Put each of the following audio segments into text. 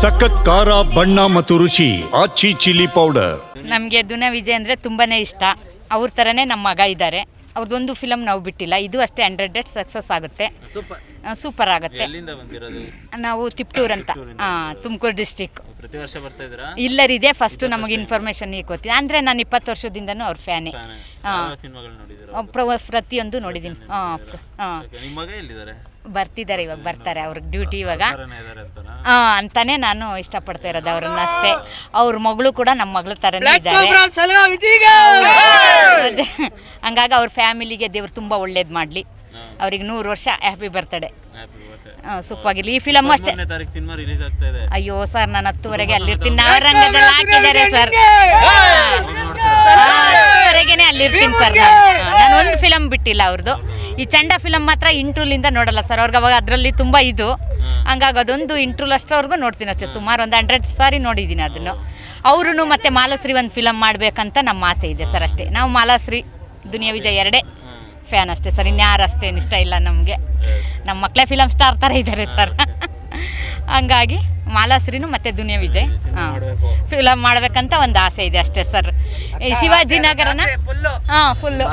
ಸಖತ್ ಖಾರ ಬಣ್ಣ ಮತ್ತು ರುಚಿ ಆಚಿ ಚಿಲ್ಲಿ ಪೌಡರ್. ನಮಗೆ ದುನ ವಿಜಯ್ ಅಂದರೆ ತುಂಬಾನೇ ಇಷ್ಟ. ಅವ್ರ ಥರನೇ ನಮ್ಮ ಮಗ ಇದ್ದಾರೆ ಅವ್ರದ್ದೊಂದು ಫಿಲಮ್ ನಾವು ಬಿಟ್ಟಿಲ್ಲ. ಇದು ಅಷ್ಟೇ ಹಂಡ್ರೆಡ್ ಡೇಟ್ ಸಕ್ಸಸ್ ಆಗುತ್ತೆ. ಸೂಪರ್. ಸೂಪರ್ ಆಗುತ್ತೆ. ಎಲ್ಲಿಂದ ಬಂದಿರೋದು? ನಾವು ತಿಪ್ಟೂರ್ ಅಂತ. ಹಾಂ ತುಮಕೂರು ಡಿಸ್ಟಿಕ್ ಪ್ರತಿ ವರ್ಷ ಬರ್ತಾ ಇದ್ದೀರಾ? ಇಲ್ಲರಿದೆ ಫಸ್ಟು ನಮಗೆ ಇನ್ಫಾರ್ಮೇಷನ್ ಈಗ ಗೊತ್ತಿದೆ ಅಂದರೆ ನಾನು ಇಪ್ಪತ್ತು ವರ್ಷದಿಂದನೂ ಅವ್ರ ಫ್ಯಾನೆ ಹಾಂ ಯಾವ ಸಿನಿಮಾಗಳು ನೋಡಿದ್ದೀರಾ ಪ್ರತಿಯೊಂದು ನೋಡಿದ್ದೀನಿ ಹಾಂ ಹಾಂ ನಿಮ್ಮ ಮಗ ಎಲ್ಲಿದ್ದಾರೆ? ಬರ್ತಿದ್ದಾರೆ ಇವಾಗ ಬರ್ತಾರೆ. ಅವ್ರಿಗೆ ಡ್ಯೂಟಿ ಇವಾಗ. ಇದ್ದಾರೆ ಅಂತಾನೆ ನಾನು ಇಷ್ಟಪಡ್ತಾ ಇರೋದು ಅವ್ರನ್ನ ಅಷ್ಟೇ. ಅವ್ರ ಮಗಳು ಕೂಡ ನಮ್ಮ ಮಗಳ ಥರನೇ ಇದ್ದಾರೆ. ಹಂಗಾಗಿ ಅವ್ರ ಫ್ಯಾಮಿಲಿಗೆ ದೇವ್ರು ತುಂಬ ಒಳ್ಳೇದು ಮಾಡಲಿ. ಅವ್ರಿಗೆ ನೂರು ವರ್ಷ ಹ್ಯಾಪಿ ಬರ್ತಡೆ ಸುಖವಾಗಿರ್ಲಿ ಈ ಫಿಲಮ್ ಅಷ್ಟೇ. ಮೂರನೇ ತಾರೀಕು ಸಿನಿಮಾ ರಿಲೀಸ್ ಆಗ್ತಾ ಇದೆ. ಅಯ್ಯೋ ಸರ್ ನಾನು ಹತ್ತುವರೆಗೆ ಅಲ್ಲಿರ್ತೀನಿ. ನವರಂಗದಲ್ಲಿ ಹಾಕಿದ್ದಾರೆ ಸರ್. ಹತ್ತುವರೆಗೆನೆ ಅಲ್ಲಿರ್ತೀನಿ ಸರ್ ನಾನು. ಒಂದು ಫಿಲಮ್ ಬಿಟ್ಟಿಲ್ಲ ಅವ್ರದ್ದು ಈ ಚಂಡ ಫಿಲಮ್ ಮಾತ್ರ ಇಂಟ್ರೂಲಿಂದ ನೋಡಲ್ಲ ಸರ್. ಅವ್ರಿಗೆ ಅವಾಗ ಅದರಲ್ಲಿ ತುಂಬ ಇದು. ಹಂಗಾಗಿ ಅದೊಂದು ಇಂಟ್ರೂಲ್ ಅಷ್ಟರವರೆಗೂ ನೋಡ್ತೀನಿ ಅಷ್ಟೇ. ಸುಮಾರು ಒಂದು ಹಂಡ್ರೆಡ್ ಸಾರಿ ನೋಡಿದ್ದೀನಿ ಅದನ್ನು. ಅವರು ಮತ್ತೆ ಮಾಲಾಶ್ರೀ ಒಂದು ಫಿಲಮ್ ಮಾಡಬೇಕಂತ ನಮ್ಮ ಆಸೆ ಇದೆ ಸರ್ ಅಷ್ಟೇ. ನಾವು ಮಾಲಾಶ್ರೀ ದುನಿಯಾ ವಿಜಯ್ ಎರಡೇ ಫ್ಯಾನ್ ಅಷ್ಟೇ ಸರ್. ಇನ್ಯಾರು ಅಷ್ಟೇನು ಇಷ್ಟ ಇಲ್ಲ ನಮಗೆ. ನಮ್ಮ ಮಕ್ಕಳೇ ಫಿಲಮ್ ಸ್ಟಾರ್ ಥರ ಇದ್ದಾರೆ ಸರ್. ಹಂಗಾಗಿ ಮಾಲಾಶ್ರೀನು ಮತ್ತು ದುನಿಯಾ ವಿಜಯ್. ಹಾಂ. ಫಿಲಮ್ ಮಾಡ್ಬೇಕಂತ ಒಂದು ಆಸೆ ಇದೆ ಅಷ್ಟೇ ಸರ್ ಈ ಶಿವಾಜಿನಗರನ ಹಾಂ ಫುಲ್ಲು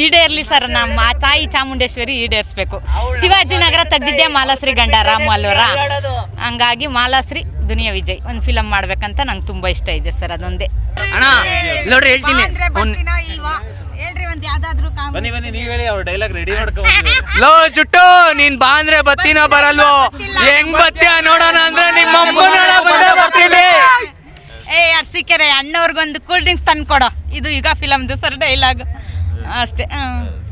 ಈಡೇರ್ಲಿ ಸರ್ ನಮ್ಮ ತಾಯಿ ಚಾಮುಂಡೇಶ್ವರಿ ಈಡೇರಿಸ್ಬೇಕು. ಶಿವಾಜಿನಗರ ತೆಗ್ದಿದ್ದೆ ಮಾಲಾಶ್ರೀ ಗಂಡ ರಾಮು ಅಲ್ವರ? ಹಂಗಾಗಿ ಮಾಲಾಶ್ರೀ ದುನಿಯಾ ವಿಜಯ್ ಒಂದು ಫಿಲಮ್ ಮಾಡ್ಬೇಕಂತ ನಂಗೆ ತುಂಬ ಇಷ್ಟ ಇದೆ ಸರ್ ಅದೊಂದೇ. ಅಣ್ಣ ನೋಡ್ರಿ ಹೇಳ್ತೀನಿ. ಒಂದ್- ಬನ್ನಿ ಬನ್ನಿ ನೀವ್ ಹೇಳಿ ಅವ್ರ ಡೈಲಾಗ್ ರೆಡಿ ಮಾಡ್ಕೊಂಡು ಲೋ ಜುಟ್ಟು ನೀನ್ ಬಾ ಅಂದ್ರೆ ಬತ್ತೀನೋ ಬರಲ್ವೋ? ಹೆಂಗ್ ಬತ್ತೀಯ ನೋಡೋಣ ಅಂದ್ರೆ ನಿಮ್ಮ ಬರ್ತೀನಿ. ಏ ಅರ್ಸಿಕೆರೆ ಅಣ್ಣವ್ರಿಗೊಂದು ಕೂಲ್ ಡ್ರಿಂಕ್ಸ್ ತಂದು ಕೊಡೋ ಇದು ಯುಗ ಫಿಲಮ್ದು ಸರ್ ಡೈಲಾಗ್ ಅಷ್ಟೇ.